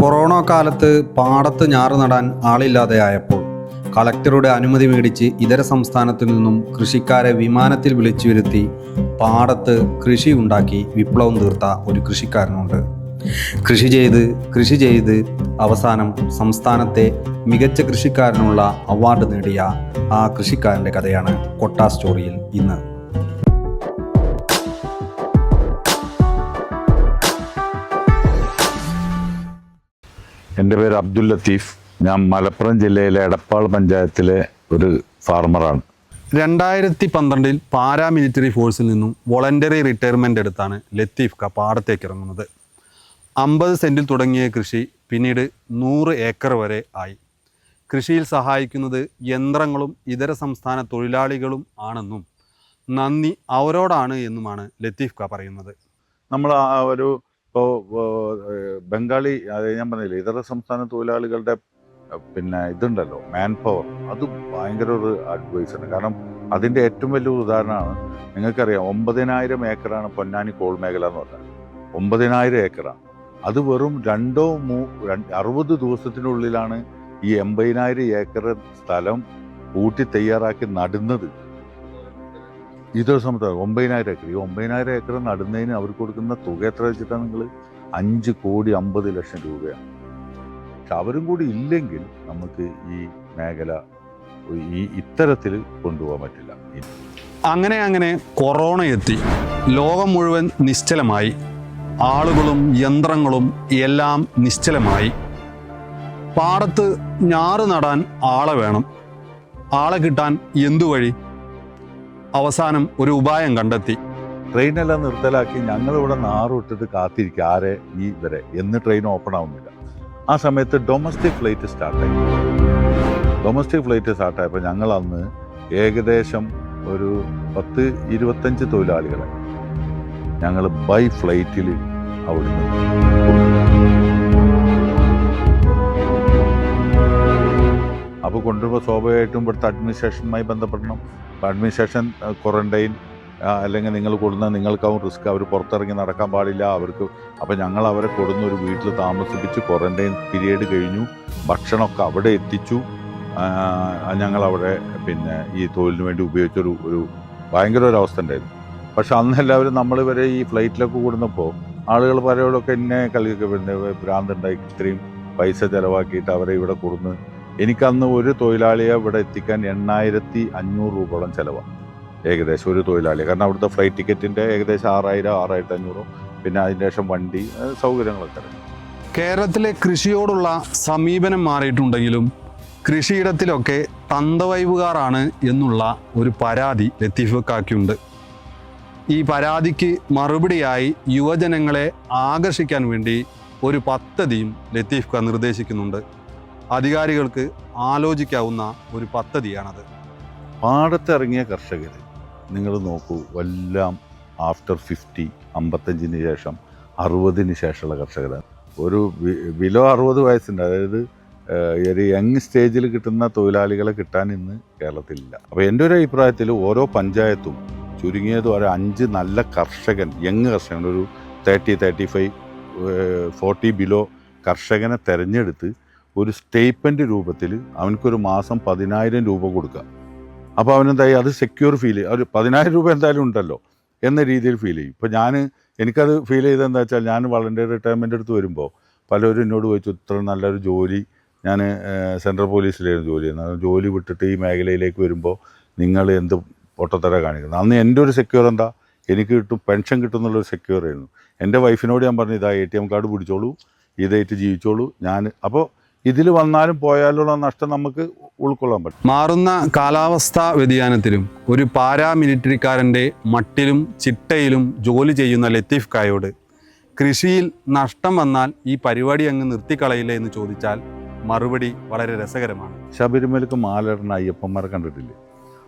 Corona കാലത്ത് പാടത്ത് ഞാറ് നടാൻ ആളില്ലാതെയായപ്പോൾ കളക്ടറുടെ അനുമതി മേടിച്ച് ഇതര സംസ്ഥാനത്തു നിന്നും കൃഷിക്കാരെ വിമാനത്തിൽ വിളിച്ചു വരുത്തി പാടത്ത് കൃഷി ഉണ്ടാക്കി വിപ്ലവം തീർത്ത ഒരു കൃഷിക്കാരനുണ്ട്. കൃഷി ചെയ്ത് കൃഷി ചെയ്ത് അവസാനം സംസ്ഥാനത്തെ മികച്ച കൃഷിക്കാരനുള്ള അവാർഡ് നേടിയ ആ കൃഷിക്കാരന്റെ കഥയാണ് കൊട്ടാ സ്റ്റോറിയിൽ ഇന്ന്. എന്റെ പേര് അബ്ദുൽ ലത്തീഫ്. ഞാൻ മലപ്പുറം ജില്ലയിലെ എടപ്പാൾ പഞ്ചായത്തിലെ ഒരു ഫാർമറാണ് രണ്ടായിരത്തി പന്ത്രണ്ടിൽ പാരാമിലിറ്ററി ഫോഴ്സിൽ നിന്നും വോളണ്ടറി റിട്ടയർമെന്റ് എടുത്താണ് ലത്തീഫ് ക പാടത്തേക്ക് ഇറങ്ങുന്നത്. അമ്പത് സെന്റിൽ തുടങ്ങിയ കൃഷി പിന്നീട് നൂറ് ഏക്കർ വരെ ആയി. കൃഷിയിൽ സഹായിക്കുന്നത് യന്ത്രങ്ങളും ഇതര സംസ്ഥാന തൊഴിലാളികളും ആണെന്നും നന്ദി അവരോടാണ് എന്നുമാണ് ലത്തീഫ് ക പറയുന്നത്. നമ്മൾ ആ ഒരു ഇപ്പോൾ ബംഗാളി അത് ഞാൻ പറഞ്ഞില്ലേ ഇതര സംസ്ഥാന തൊഴിലാളികളുടെ പിന്നെ ഇതുണ്ടല്ലോ മാൻ പവർ അത് ഭയങ്കര ഒരു അഡ്വൈസ് ആണ്. കാരണം അതിന്റെ ഏറ്റവും വലിയ ഉദാഹരണമാണ് നിങ്ങൾക്കറിയാം ഒമ്പതിനായിരം ഏക്കറാണ് പൊന്നാനി കോൾ മേഖല എന്ന് പറഞ്ഞാൽ. ഒമ്പതിനായിരം ഏക്കറാണ് അത് വെറും രണ്ടോ മൂ അറുപത് ദിവസത്തിനുള്ളിലാണ് ഈ എൺപതിനായിരം ഏക്കർ സ്ഥലം കൂട്ടി തയ്യാറാക്കി നടുന്നത്. ഇതൊരു സമയത്ത് ഒമ്പതിനായിരം ഏക്കർ. ഈ ഒമ്പതിനായിരം ഏക്കർ നടുന്നതിന് അവർ കൊടുക്കുന്ന തുക എത്ര വെച്ചിട്ടാണ് നിങ്ങൾ അഞ്ച് കോടി അമ്പത് ലക്ഷം രൂപയാണ്. പക്ഷെ അവരും കൂടി ഇല്ലെങ്കിൽ നമുക്ക് ഈ മേഖല ഈ ഇത്തരത്തിൽ കൊണ്ടുപോകാൻ പറ്റില്ല. അങ്ങനെ അങ്ങനെ കൊറോണ എത്തി. ലോകം മുഴുവൻ നിശ്ചലമായി. ആളുകളും യന്ത്രങ്ങളും എല്ലാം നിശ്ചലമായി. പാടത്ത് ഞാറ് നടാൻ ആളെ വേണം. ആളെ കിട്ടാൻ എന്തു വഴി അവസാനം ഒരു ഉപായം കണ്ടെത്തി. ട്രെയിനെല്ലാം നിർത്തലാക്കി ഞങ്ങളിവിടെ നാറുവിട്ടിട്ട് കാത്തിരിക്കുക. ആരെ? ഈ വരെ എന്ന് ട്രെയിൻ ഓപ്പൺ ആവുന്നില്ല. ആ സമയത്ത് ഡൊമസ്റ്റിക് ഫ്ലൈറ്റ് സ്റ്റാർട്ടായി ഡൊമസ്റ്റിക് ഫ്ലൈറ്റ് സ്റ്റാർട്ടായപ്പോൾ ഞങ്ങൾ അന്ന് ഏകദേശം ഒരു പത്ത് ഇരുപത്തഞ്ച് തൊഴിലാളികളെ ഞങ്ങൾ ബൈ ഫ്ലൈറ്റിൽ അവിടുന്ന് അപ്പോൾ കൊണ്ടുവരുമ്പോൾ സ്വാഭാവികമായിട്ടും ഇവിടുത്തെ അഡ്മിനിസ്ട്രേഷനുമായി ബന്ധപ്പെടണം. അഡ്മിനിസ്ട്രേഷൻ ക്വാറന്റൈൻ അല്ലെങ്കിൽ നിങ്ങൾ കൊടുന്ന നിങ്ങൾക്കാവും റിസ്ക് അവർ പുറത്തിറങ്ങി നടക്കാൻ പാടില്ല. അവർക്ക് അപ്പോൾ ഞങ്ങൾ അവരെ കൊടുന്ന ഒരു വീട്ടിൽ താമസിപ്പിച്ച് ക്വാറന്റൈൻ പീരീഡ് കഴിഞ്ഞു. ഭക്ഷണമൊക്കെ അവിടെ എത്തിച്ചു. ഞങ്ങളവിടെ പിന്നെ ഈ തൊഴിലിന് വേണ്ടി ഉപയോഗിച്ചൊരു ഒരു ഭയങ്കര ഒരു അവസ്ഥ ഉണ്ടായിരുന്നു. പക്ഷെ അന്ന് എല്ലാവരും നമ്മൾ വരെ ഈ ഫ്ലൈറ്റിലൊക്കെ കൂടുന്നപ്പോൾ ആളുകൾ പലരോടൊക്കെ എന്നെ കളിയൊക്കെ വരുന്നത് ഭ്രാന്തുണ്ടായി. ഇത്രയും പൈസ ചിലവാക്കിയിട്ട് അവരെ ഇവിടെ കൊടുന്ന് എനിക്കന്ന് ഒരു തൊഴിലാളിയെ ഇവിടെ എത്തിക്കാൻ എണ്ണായിരത്തി അഞ്ഞൂറ് രൂപയോളം ചിലവാണ്. ഏകദേശം ഒരു തൊഴിലാളി. കാരണം അവിടുത്തെ ഫ്ലൈറ്റ് ടിക്കറ്റിന്റെ ഏകദേശം ആറായിരം ആറായിരത്തി അഞ്ഞൂറും. പിന്നെ അതിന് ശേഷം വണ്ടി സൗകര്യങ്ങളൊക്കെ കേരളത്തിലെ കൃഷിയോടുള്ള സമീപനം മാറിയിട്ടുണ്ടെങ്കിലും കൃഷിയിടത്തിലൊക്കെ തന്തവൈവുകാരാണ് എന്നുള്ള ഒരു പരാതി ലത്തീഫക്കാക്കിയുണ്ട്. ഈ പരാതിക്ക് മറുപടിയായി യുവജനങ്ങളെ ആകർഷിക്കാൻ വേണ്ടി ഒരു പദ്ധതിയും ലത്തീഫ്ക നിർദ്ദേശിക്കുന്നുണ്ട്. അധികാരികൾക്ക് ആലോചിക്കാവുന്ന ഒരു പദ്ധതിയാണത്. പാടത്തിറങ്ങിയ കർഷകർ നിങ്ങൾ നോക്കൂ എല്ലാം ആഫ്റ്റർ ഫിഫ്റ്റി അമ്പത്തഞ്ചിന് ശേഷം അറുപതിന് ശേഷമുള്ള കർഷകരാണ്. ഒരു ബിലോ അറുപത് വയസ്സുണ്ട്. അതായത് ഒരു യങ് സ്റ്റേജിൽ കിട്ടുന്ന തൊഴിലാളികളെ കിട്ടാൻ ഇന്ന് കേരളത്തിലില്ല. അപ്പോൾ എന്റെ ഒരു അഭിപ്രായത്തിൽ ഓരോ പഞ്ചായത്തും ചുരുങ്ങിയത് ഒരു അഞ്ച് നല്ല കർഷകൻ യങ് കർഷകൻ ഒരു thirty thirty five forty below കർഷകനെ തിരഞ്ഞെടുത്ത് ഒരു സ്റ്റേപ്പന്റ് രൂപത്തിൽ അവനക്കൊരു മാസം പതിനായിരം രൂപ കൊടുക്കുക. അപ്പോൾ അവനെന്തായി? അത് സെക്യൂർ ഫീൽ ഒരു പതിനായിരം രൂപ എന്തായാലും ഉണ്ടല്ലോ എന്ന രീതിയിൽ ഫീൽ ചെയ്യും. ഇപ്പോൾ ഞാൻ എനിക്കത് ഫീൽ ചെയ്തത് എന്താ വെച്ചാൽ ഞാൻ വളണ്ടിയർ റിട്ടയർമെന്റ് എടുത്ത് വരുമ്പോൾ പലരും എന്നോട് ചോദിച്ചു ഇത്ര നല്ലൊരു ജോലി ഞാൻ സെൻട്രൽ പോലീസിലായിരുന്നു ജോലി ചെയ്യുന്നത്. ജോലി വിട്ടിട്ട് ഈ മേഖലയിലേക്ക് വരുമ്പോൾ നിങ്ങൾ എന്ത് പൊട്ടത്തര കാണിക്കുന്നത്? അന്ന് എന്റെ ഒരു സെക്യൂർ എന്താ? എനിക്ക് കിട്ടും പെൻഷൻ കിട്ടും കിട്ടുന്നുള്ളൊരു സെക്യൂർ ആയിരുന്നു. എന്റെ വൈഫിനോട് ഞാൻ പറഞ്ഞു ഇതാ എ ടി എം കാർഡ് പിടിച്ചോളൂ. ഇതായിട്ട് ജീവിച്ചോളൂ. ഞാൻ അപ്പോൾ ഇതിൽ വന്നാലും പോയാലുള്ള നഷ്ടം നമുക്ക് ഉൾക്കൊള്ളാൻ പറ്റും. മാറുന്ന കാലാവസ്ഥാ വ്യതിയാനത്തിലും ഒരു പാരാമിലിറ്ററിക്കാരന്റെ മട്ടിലും ചിട്ടയിലും ജോലി ചെയ്യുന്ന ലത്തീഫ് കായോട് കൃഷിയിൽ നഷ്ടം വന്നാൽ ഈ പരിപാടി അങ്ങ് നിർത്തിക്കളയില്ല എന്ന് ചോദിച്ചാൽ മറുപടി വളരെ രസകരമാണ്. ശബരിമലക്ക് മാലിടുന്ന അയ്യപ്പന്മാരെ കണ്ടിട്ടില്ലേ?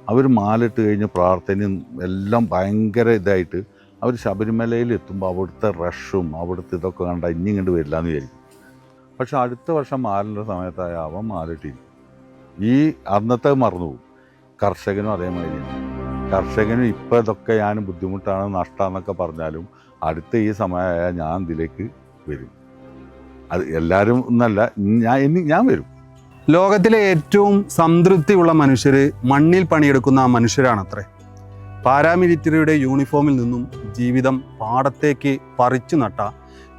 അവർ മാലിട്ട് കഴിഞ്ഞ് പ്രാർത്ഥനയും എല്ലാം ഭയങ്കര ഇതായിട്ട് അവർ ശബരിമലയിൽ എത്തുമ്പോൾ അവിടുത്തെ റഷും അവിടുത്തെ ഇതൊക്കെ കണ്ട ഇനി ഇങ്ങോട്ട് വരില്ല എന്ന് വിചാരിക്കും. പക്ഷെ അടുത്ത വർഷം മാലിന്റെ സമയത്തായ അവൻ മാലിട്ടിരിക്കും ഈ അന്നത്തെ മറന്നുപോകും കർഷകനും അതേമാതിരിയാണ് കർഷകനും ഇപ്പം ഇതൊക്കെ ഞാൻ ബുദ്ധിമുട്ടാണ് നഷ്ടമാണെന്നൊക്കെ പറഞ്ഞാലും അടുത്ത ഈ സമയമായ ഞാൻ ഇതിലേക്ക് വരും. അത് എല്ലാവരും എന്നല്ല ഞാൻ ഇനി ഞാൻ വരും. ലോകത്തിലെ ഏറ്റവും സംതൃപ്തിയുള്ള മനുഷ്യർ മണ്ണിൽ പണിയെടുക്കുന്ന മനുഷ്യരാണത്രേ. പാരാമിലിറ്ററിയുടെ യൂണിഫോമിൽ നിന്നും ജീവിതം പാടത്തേക്ക് പറിച്ചു നട്ട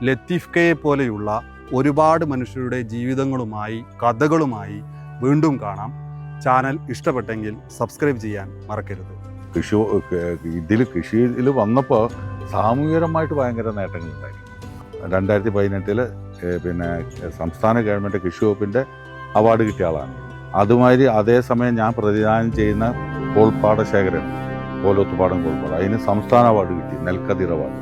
ലത്തീഫ് കയെ പോലെയുള്ള ഒരുപാട് മനുഷ്യരുടെ ജീവിതങ്ങളുമായി കഥകളുമായി വീണ്ടും കാണാം. ചാനൽ ഇഷ്ടപ്പെട്ടെങ്കിൽ സബ്സ്ക്രൈബ് ചെയ്യാൻ മറക്കരുത്. കൃഷി ഇതിൽ കൃഷിയിൽ വന്നപ്പോൾ സാമൂഹികമായിട്ട് ഭയങ്കര നേട്ടങ്ങളുണ്ടായി രണ്ടായിരത്തി പതിനെട്ടിൽ പിന്നെ സംസ്ഥാന ഗവൺമെന്റ് കൃഷി വകുപ്പിന്റെ അവാർഡ് കിട്ടിയ ആളാണ്. അതുമാതിരി അതേസമയം ഞാൻ പ്രതിദാനം ചെയ്യുന്ന കോൾപ്പാട ശേഖരം കോലോത്തുപാടം കോൾപ്പാടം അതിന് സംസ്ഥാന അവാർഡ് കിട്ടി നെൽക്കതിർ അവാർഡ്.